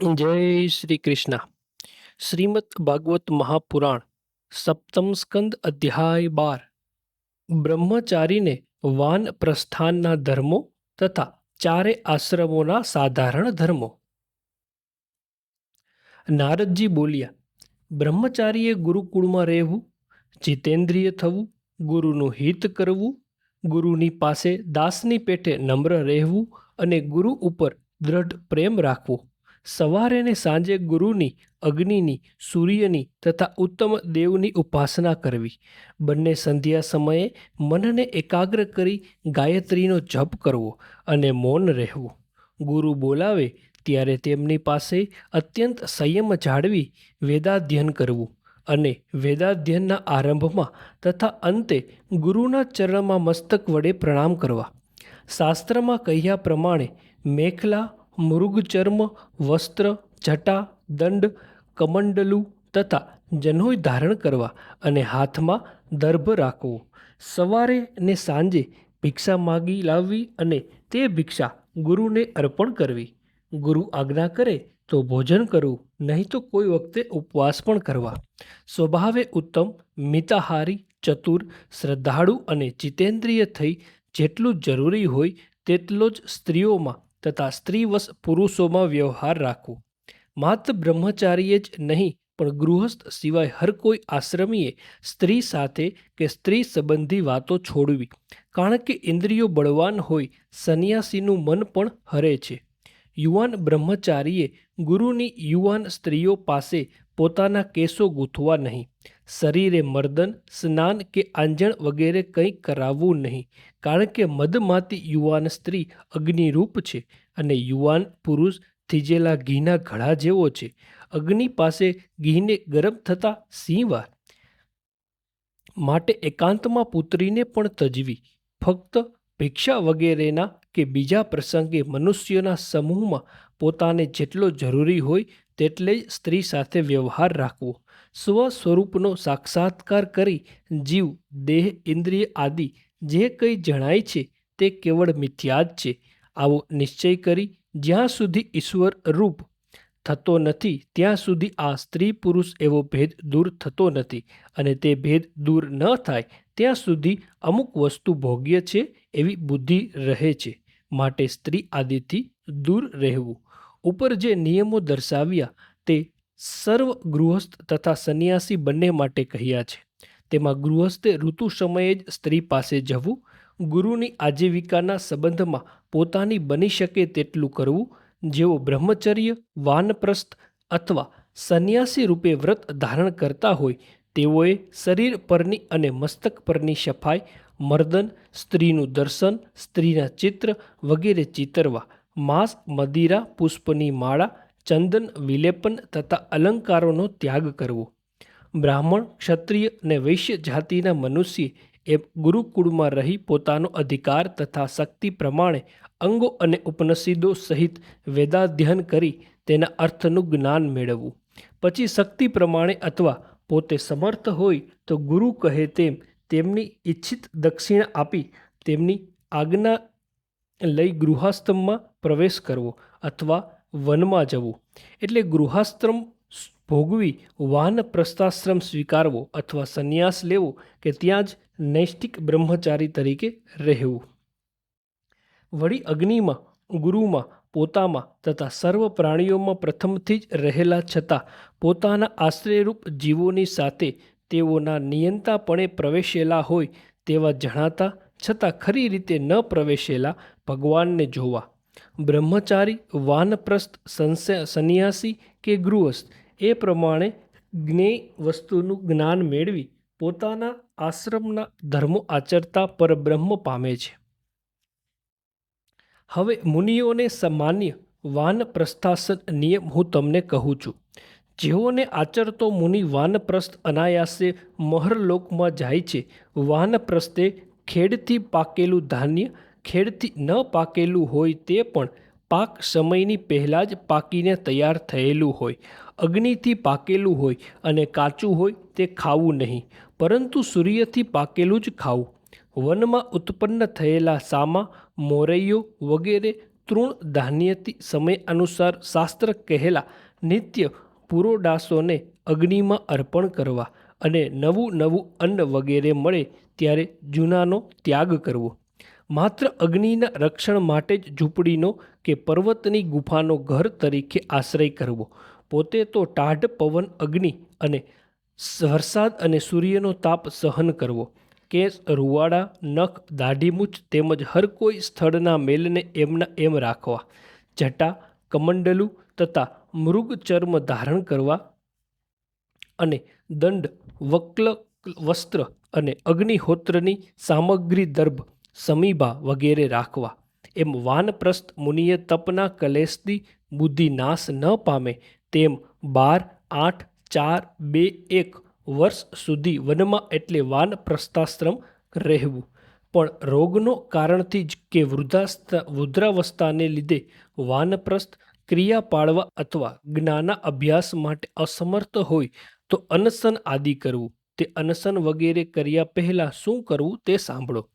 જય શ્રી કૃષ્ણ. શ્રીમદ ભાગવત મહાપુરાણ, સપ્તમ સ્કંદ અધ્યાય બાર. બ્રહ્મચારીને વાન પ્રસ્થાનના ધર્મો તથા ચારે આશ્રમોના સાધારણ ધર્મો. નારદજી બોલ્યા, બ્રહ્મચારીએ ગુરુકુળમાં રહેવું, જીતેન્દ્રિય થવું, ગુરુનું હિત કરવું, ગુરુની પાસે દાસની પેટે નમ્ર રહેવું અને ગુરુ ઉપર દ્રઢ પ્રેમ રાખવો. સવારે ને સાંજે ગુરુની, અગ્નિની, સૂર્યની તથા ઉત્તમ દેવની ઉપાસના કરવી. બંને સંધ્યા સમયે મનને એકાગ્ર કરી ગાયત્રીનો જપ કરવો અને મૌન રહેવું. ગુરુ બોલાવે ત્યારે તેમની પાસે અત્યંત સંયમ જાળવી વેદાધ્યન કરવું અને વેદાધ્યનના આરંભમાં તથા અંતે ગુરુના ચરણમાં મસ્તક વડે પ્રણામ કરવા. શાસ્ત્રમાં કહ્યા પ્રમાણે મેખલા મૃગચર્મ, વસ્ત્ર, જટા, દંડ, કમંડલું તથા જનોય ધારણ કરવા અને હાથમાં દર્ભ રાખવો. સવારે ને સાંજે ભિક્ષા માગી લાવવી અને તે ભિક્ષા ગુરુને અર્પણ કરવી. ગુરુ આજ્ઞા કરે તો ભોજન કરવું નહીં તો કોઈ વખતે ઉપવાસ પણ કરવા. સ્વભાવે ઉત્તમ, મિતાહારી, ચતુર, શ્રદ્ધાળુ અને જીતેન્દ્રિય થઈ જેટલું જરૂરી હોય તેટલો જ સ્ત્રીઓમાં તથા સ્ત્રીવશ પુરુષોમાં વ્યવહાર રાખવો. માત્ર બ્રહ્મચારીએ જ નહીં, પણ ગૃહસ્થ સિવાય હર કોઈ આશ્રમીએ સ્ત્રી સાથે કે સ્ત્રી સંબંધી વાતો છોડવી. કારણ કે ઇન્દ્રિયો બળવાન હોય, સંન્યાસીનું મન પણ હરે છે. યુવાન બ્રહ્મચારીએ ગુરુની યુવાન સ્ત્રીઓ પાસે પોતાના કેસો ગૂંથવા નહીં. શરીરે મર્દન, સ્નાન કે આંજણ વગેરે કંઈ કરાવવું નહીં, કારણ કે મદમાતી યુવાન સ્ત્રી અગ્નિરૂપ છે અને યુવાન પુરુષ થીજેલા ઘીના ઘડા જેવો છે. અગ્નિ પાસે ઘીને ગરમ થતા સિંહવાર માટે એકાંતમાં પુત્રીને પણ તજવી, ફક્ત ભિક્ષા વગેરેના કે બીજા પ્રસંગે મનુષ્યોના સમૂહમાં પોતાને જેટલો જરૂરી હોય તેટલે સ્ત્રી સાથે વ્યવહાર રાખવો. સ્વ સ્વરૂપનો સાક્ષાત્કાર કરી જીવ, દેહ, ઇન્દ્રિય આદિ જે કંઈ જણાય છે તે કેવળ મિથ્યા જ છે. આવો નિશ્ચય કરી જ્યાં સુધી ઈશ્વર રૂપ થતો નથી ત્યાં સુધી આ સ્ત્રી પુરુષ એવો ભેદ દૂર થતો નથી અને તે ભેદ દૂર ન થાય ત્યાં સુધી અમુક વસ્તુ ભોગ્ય છે એવી બુદ્ધિ રહે છે. માટે સ્ત્રી આદિથી દૂર રહેવું. ઉપર જે નિયમો દર્શાવ્યા તે સર્વ ગૃહસ્થ તથા સંન્યાસી બંને માટે કહ્યા છે. તેમાં ગૃહસ્થે ઋતુ સમયે જ સ્ત્રી પાસે જવું, ગુરુની આજીવિકાના સંબંધમાં પોતાની બની શકે તેટલું કરવું, જેઓ બ્રહ્મચર્ય, વાનપ્રસ્થ અથવા સંન્યાસી રૂપે વ્રત ધારણ કરતા હોય, તેઓએ શરીર પરની અને મસ્તક પરની સફાઈ, મર્દન, સ્ત્રીનું દર્શન, સ્ત્રીના ચિત્ર વગેરે ચિતરવા માંસ, મદિરા, પુષ્પની માળા, ચંદન, વિલેપન તથા અલંકારોનો ત્યાગ કરવો. બ્રાહ્મણ, ક્ષત્રિય અને વૈશ્ય જાતિના મનુષ્ય એ ગુરુકુળમાં રહી પોતાનો અધિકાર તથા શક્તિ પ્રમાણે અંગો અને ઉપનિષદો સહિત વેદાધ્યયન કરી તેના અર્થનું જ્ઞાન મેળવવું. પછી શક્તિ પ્રમાણે અથવા પોતે સમર્થ હોય તો ગુરુ કહે તેમ તેમની ઈચ્છિત દક્ષિણા આપી તેમની આજ્ઞા લઈ ગૃહાશ્રમમાં પ્રવેશ કરવો અથવા વનમાં જવું. એટલે ગૃહાશ્રમ ભોગવી વાન પ્રસ્થાશ્રમ સ્વીકારવો અથવા સંન્યાસ લેવો કે ત્યાં જ નૈષ્ટિક બ્રહ્મચારી તરીકે રહેવું. વળી અગ્નિમાં, ગુરુમાં, પોતામાં તથા સર્વ પ્રાણીઓમાં પ્રથમથી જ રહેલા છતાં પોતાના આશ્રયરૂપ જીવોની સાથે તેઓના નિયંતાપણે પ્રવેશેલા હોય તેવા જણાતા છતાં ખરી રીતે ન પ્રવેશેલા ભગવાનને જોવા. બ્રહ્મચારી, વાનપ્રસ્થ સંન્યાસી કે ગૃહસ્થ, એ પ્રમાણે જ્ઞેય વસ્તુનું જ્ઞાન મેળવી પોતાના આશ્રમના ધર્મો આચરતા પરબ્રહ્મ પામે છે. હવે મુનિઓને સામાન્ય વાનપ્રસ્થાસન નિયમ હું તમને કહું છું. જેઓને આચરતો મુનિ વાનપ્રસ્થ અનાયાસે મહરલોકમાં જાય છે, વાનપ્રસ્થે ખેડથી પાકેલું ધાન્ય ખેડથી ન પાકેલું હોય તે પણ પાક સમયની પહેલાં જ પાકીને તૈયાર થયેલું હોય. અગ્નિથી પાકેલું હોય અને કાચું હોય તે ખાવું નહીં, પરંતુ સૂર્યથી પાકેલું જ ખાવું. વનમાં ઉત્પન્ન થયેલા સામા, મોરૈયો વગેરે તૃણ ધાન્યથી સમય અનુસાર શાસ્ત્ર કહેલા નિત્ય પુરોડાસોને અગ્નિમાં અર્પણ કરવા અને નવું નવું અન્ન વગેરે મળે ત્યારે જૂનાનો ત્યાગ કરવો. માત્ર અગ્નિના રક્ષણ માટે જ ઝૂંપડીનો કે પર્વતની ગુફાનો ઘર તરીકે આશ્રય કરવો. પોતે તો ટાઢ પવન, અગ્નિ અને વરસાદ અને સૂર્યનો તાપ સહન કરવો. કેસ, રૂવાડા, નખ, દાઢીમૂછ તેમજ હર કોઈ સ્થળના મેલને એમના એમ રાખવા. જટા, કમંડલું તથા મૃગ ચર્મ ધારણ કરવા અને દંડ, વક્લ, વસ્ત્ર અને અગ્નિહોત્રની સામગ્રી, દર્ભ સમીભા વગેરે રાખવા. એમ વાનપ્રસ્થ મુનિએ તપના કલેશથી બુદ્ધિ નાશ ન પામે તેમ બાર, આઠ, ચાર, બે, એક વર્ષ સુધી વનમાં એટલે વાનપ્રસ્થાશ્રમ રહેવું. પણ રોગનો કારણથી જ કે વૃદ્ધાસ્તા વૃદ્ધાવસ્થાને લીધે વાનપ્રસ્થ ક્રિયા પાળવા અથવા જ્ઞાના અભ્યાસ માટે અસમર્થ હોય તો અનશન આદિ કરવું. તે અનશન વગેરે કર્યા પહેલાં શું કરવું તે સાંભળો.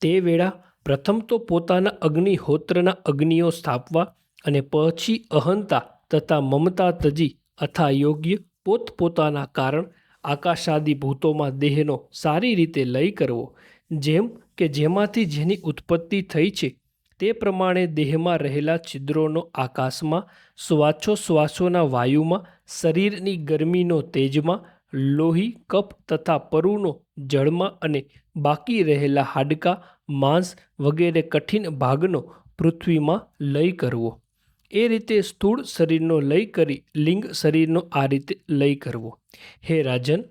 તે વેળા પ્રથમ તો પોતાના અગ્નિહોત્રના અગ્નિઓ સ્થાપવા અને પછી અહંતા તથા મમતા તજી અથા યોગ્ય પોતપોતાના કારણ આકાશાદી ભૂતોમાં દેહનો સારી રીતે લય કરવો, જેમ કે જેમાંથી જેની ઉત્પત્તિ થઈ છે તે પ્રમાણે દેહમાં રહેલા છિદ્રોનો આકાશમાં શ્વાસો શ્વાસોના વાયુમાં શરીરની ગરમીનો તેજમાં લોહી કફ તથા પરુનો, જળમાં અને બાકી રહેલા હાડકાં, માંસ વગેરે કઠિન ભાગનો પૃથ્વીમાં લય કરવો. એ રીતે સ્થૂળ શરીરનો લય કરી લિંગ શરીરનો આ રીતે લય કરવો. હે રાજન,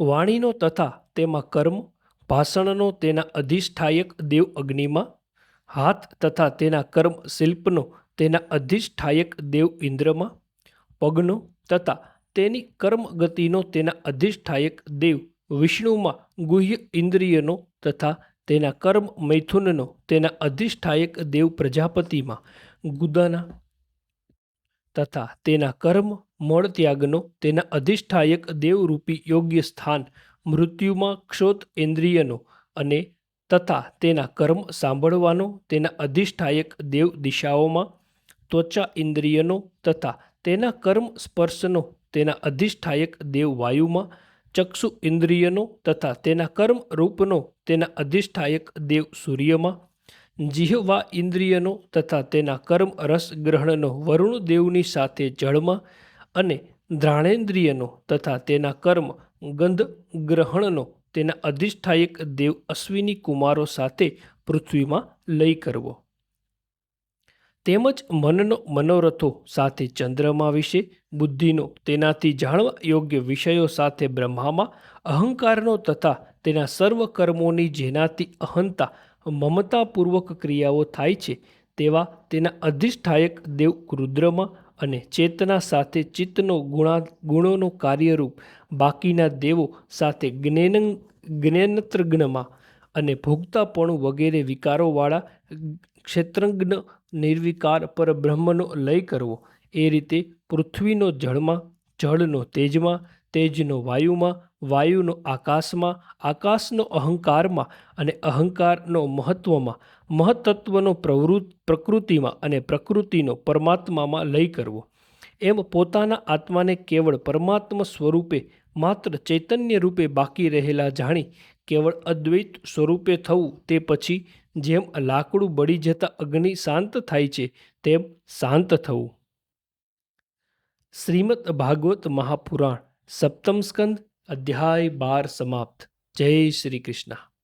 વાણીનો તથા તેમાં કર્મ, ભાષણનો તેના અધિષ્ઠાયક દેવ અગ્નિમાં, હાથ તથા તેના કર્મ શિલ્પનો તેના અધિષ્ઠાયક દેવ ઇન્દ્રમાં, પગનો તથા તેની કર્મ ગતિનો તેના અધિષ્ઠાયક દેવ વિષ્ણુમાં ગુહ્ય ઇન્દ્રિયનો તથા તેના કર્મ મૈથુનનો તેના અધિષ્ઠાયક દેવ પ્રજાપતિમાં ગુદાના તથા તેના કર્મ મળત્યાગનો તેના અધિષ્ઠાયક દેવરૂપી યોગ્ય સ્થાન મૃત્યુમાં ક્ષોત ઇન્દ્રિયનો અને તથા તેના કર્મ સાંભળવાનો તેના અધિષ્ઠાયક દેવ દિશાઓમાં ત્વચા ઇન્દ્રિયનો તથા તેના કર્મ સ્પર્શનો તેના અધિષ્ઠાયક દેવ વાયુમાં ચક્ષુ ઇન્દ્રિયનો તથા તેના કર્મ રૂપનો તેના અધિષ્ઠાયક દેવ સૂર્યમાં જીહવા ઇન્દ્રિયનો તથા તેના કર્મ રસ ગ્રહણનો વરુણ દેવની સાથે જળમાં અને દ્રાણેન્દ્રિયનો તથા તેના કર્મ ગંધ ગ્રહણનો તેના અધિષ્ઠાયક દેવ અશ્વિની કુમારો સાથે પૃથ્વીમાં લય કરવો. તેમજ મનનો મનોરથો સાથે ચંદ્રમા વિશે, બુદ્ધિનો તેનાથી જાણવા યોગ્ય વિષયો સાથે બ્રહ્મામાં, અહંકારનો તથા તેના સર્વ કર્મોની જેનાથી અહંતા, મમતાપૂર્વક ક્રિયાઓ થાય છે, તેવા તેના અધિષ્ઠાયક દેવ રુદ્રમાં અને ચેતના સાથે ચિત્તનો ગુણા, ગુણોનો કાર્યરૂપ બાકીના દેવો સાથે જ્ઞેન જ્ઞેનત્રજ્ઞમાં અને ભોગતાપણું વગેરે વિકારોવાળા ક્ષેત્રજ્ઞ નિર્વિકાર પર બ્રહ્મનો લય કરવો. એ રીતે પૃથ્વીનો જળમાં, જળનો તેજમાં, તેજનો વાયુમાં, વાયુનો આકાશમાં, આકાશનો અહંકારમાં અને અહંકારનો મહત્વમાં મહત્ત્વનો પ્રવૃત્ત પ્રકૃતિમાં અને પ્રકૃતિનો પરમાત્મામાં લય કરવો. એમ પોતાના આત્માને કેવળ પરમાત્મા સ્વરૂપે માત્ર ચૈતન્ય રૂપે બાકી રહેલા જાણી કેવળ અદ્વૈત સ્વરૂપે થવું તે પછી જેમ લાકડું બળી જતાં અગ્નિ શાંત થાય છે, તેમ શાંત થવું. શ્રીમદ ભાગવત મહાપુરાણ, સપ્તમ સ્કંદ, અધ્યાય બાર સમાપ્ત. જય શ્રી કૃષ્ણ.